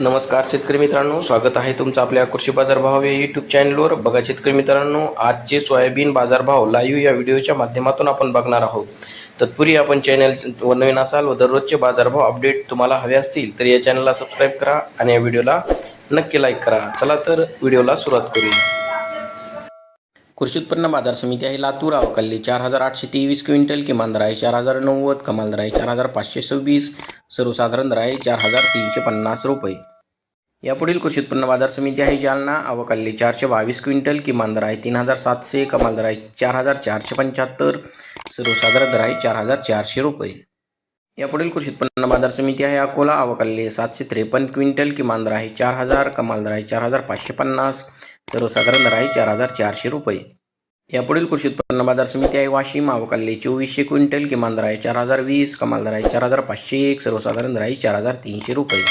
नमस्कार शेतकरी मित्रांनो स्वागत आहे तुमचं आपल्या कृषी बाजारभाव या यूट्यूब चॅनलवर बघा शेतकरी मित्रांनो आजचे सोयाबीन बाजारभाव लाईव्ह या व्हिडिओच्या माध्यमातून आपण बघणार आहोत. तत्पूर्वी आपण चॅनल नवीन असाल व दररोजचे बाजारभाव अपडेट तुम्हाला हवे असतील तर या चॅनलला सबस्क्राईब करा आणि या व्हिडिओला नक्की लाईक करा. चला तर व्हिडिओला सुरुवात करूया. कृषी उत्पन्न बाजार समिती आहे लातूर अवकाली चार हजार आठशे तेवीस क्विंटल किमान दर आहे चार हजार नव्वद कमाल दर आहे चार हजार पाचशे सव्वीस सर्वसाधारण दर आहे चार हजार तीनशे पन्नास रुपये. यापुढील कृषी उत्पन्न बाजार समिती आहे जालना अवकाली चारशे बावीस क्विंटल किमान दर आहे तीन हजार सातशे कमाल दर आहे चार हजार चारशे पंच्याहत्तर सर्वसाधारण दर आहे चार हजार चारशे रुपये. यापुढील कृषी उत्पन्न बाजार समिती आहे अकोला अवकाल्य सातशे त्रेपन्न क्विंटल किमान दर आहे चार हजार कमाल दर आहे चार हजार पाचशे पन्नास सर्वसाधारण दर आहे चार हजार चारशे रुपये. यापुढील कृषी उत्पन्न बाजार समिती आहे वाशिम अवकाल्य चोवीसशे क्विंटल किमान दर आहे चार हजार वीस कमाल दर आहे चार हजार पाचशे एक सर्वसाधारण दर आहे चार हजार तीनशे रुपये.